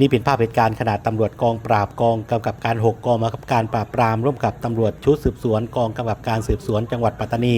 นี่เป็นภาพเหตุการณ์ขณะตำรวจกองปราบกองกำกับการ 6 กองบังคับการปราบปรามร่วมกับตำรวจชุดสืบสวนกองกำกับการสืบสวนจังหวัดปัตตานี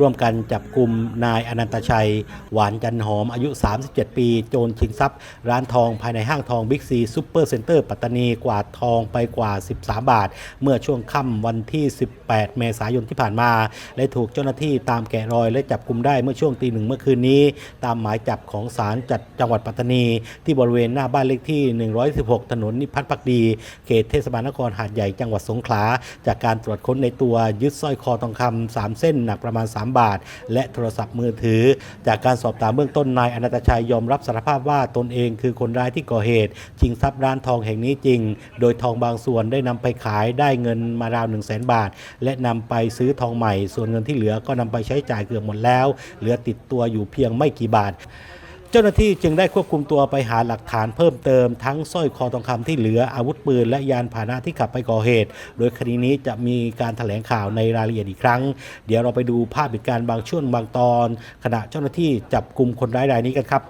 ร่วมกันจับกลุ่มนายอนันตชัย หวานจันหอมอายุ 37 ปี โจรชิงทรัพย์ ร้านทองภายในห้างทองบิ๊กซีซูเปอร์เซ็นเตอร์ปัตตานีกวาดทองไปกว่า 13 บาท เมื่อช่วงค่ำวันที่ 18 เมษายนที่ผ่านมา และถูกเจ้าหน้าที่ตามแกะรอยและจับกลุ่มได้เมื่อช่วงตีหนึ่งเมื่อคืนนี้ ตามหมายจับของศาลจัดจังหวัดปัตตานี ที่บริเวณหน้าบ้านเลขที่116 ถนนนิพัฒน์พักดี เขตเทศบาลนครหาดใหญ่จังหวัดสงขลา จากการตรวจค้นในตัวยึดสร้อยคอทองคำสามเส้นหนักประมาณ 3 บาท และโทรศัพท์มือถือ จากการสอบถามเบื้องต้นนายอนันตชัยยอมรับสารภาพว่าตนเองคือคนร้ายที่ก่อเหตุ ชิงทรัพย์ร้านทองแห่งนี้จริง โดยทองบางส่วนได้นำไปขายได้เงินมาราว 1 0 0 0 0แบาท และนำไปซื้อทองใหม่ ส่วนเงินที่เหลือก็นำไปใช้จ่ายเกือบหมดแล้ว เหลือติดตัวอยู่เพียงไม่กี่บาท เจ้าหน้าที่จึงได้ควบคุมตัวไปหาหลักฐานเพิ่มเติมทั้งสร้อยคอทองคำที่เหลืออาวุธปืน และยานพาหนะที่ขับไปก่อเหตุ โดยคดีนี้จะมีการแถลงข่าวในรายละเอียดอีกครั้ง เดี๋ยวเราไปดูภาพเหตุการณ์บางช่วงบางตอน ขณะเจ้าหน้าที่จับกลุ่มคนร้ายรายนี้กันครับ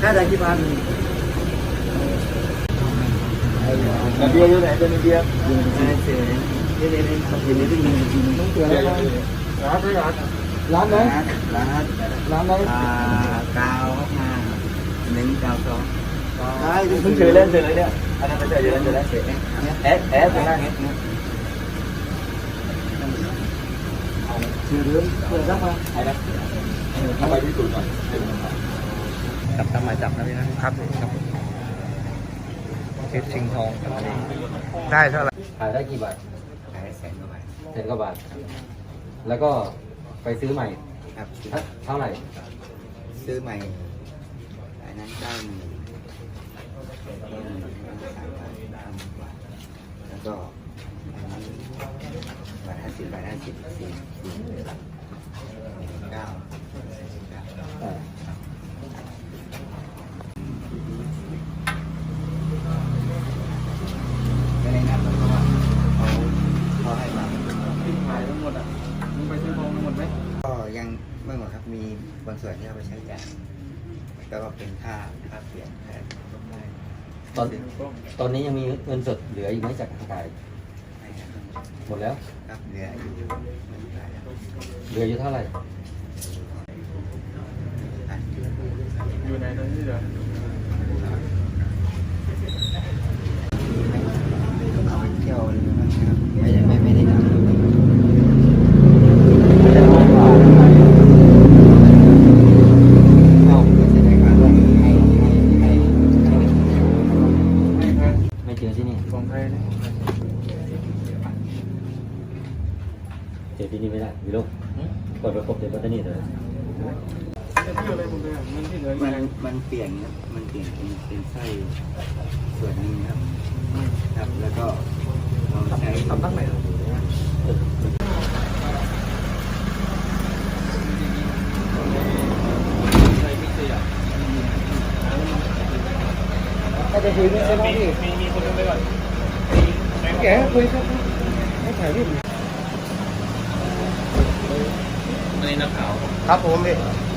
แค่ได้กี่พัน เบียร์อยู่ไหนเป็นเบียร์อยู่ในเสือนี่นี่นี่อยู่ในที่มีต้องเตือนแล้วร้านร้านไหนร้านร้านไหนอ่ากาวมาหนึ่งกาวสองใช่ เพิ่งเจอเล่นเจอเลยเนี่ยอันนั้นไม่ใช่เจอเล่นเจอเล่นเอสเอสเจอได้ชื่อเรื่องเปิดรับมาไอ้นะทำไมที่สุดก่อนกับตามหมายจับนะพี่นะครับครับเคสชิงทองกันนี้ได้เท่าไหร่ขายได้กี่บาทขายแสนกว่าบาทแสนกว่าบาท แล้วก็ไปซื้อใหม่ครับเท่าไหร่ ซื้อใหม่อันนั้นเก้าหมื่นแล้วก็อันนี้บาทห้าสิบบาทห้าสิบสี่สี่เก้า เออ ไม่ได้นับเพราะว่าเขาเขาให้มา ขายทั้งหมดอะมึงไปซื้อทองทั้งหมดไหม ก็ ยังไม่หมดครับมีบางส่วนที่เอาไปใช้จ่ายแล้วก็เป็นค่าค่าเปลี่ยนค่าลดได้ตอนตอนนี้ยังมีเงินสดเหลืออีกไหมจากขายไม่ครับหมดแล้วครับเหลืออยู่ไม่ได้แล้วเหลืออยู่เท่าไหร่ นี่ยเจอที่นี่ไม่ได้วิโรจน์ก่อนไปพบเจอปัตตานีเลยจะเที่นี่เลยมันมันเปลี่ยนครับมันเปลี่ยนเป็นเป็นไส้ส่วนหนึงครับครับ แล้วก็เราใช้ทำตั้งไหนเหรอถ้าจะคุยไม่ใช่ไหมพี่มีมีคนนึงไปก่อน แกคุยครับให้ถ่ายรูปในนักข่าวครับผมพี่เ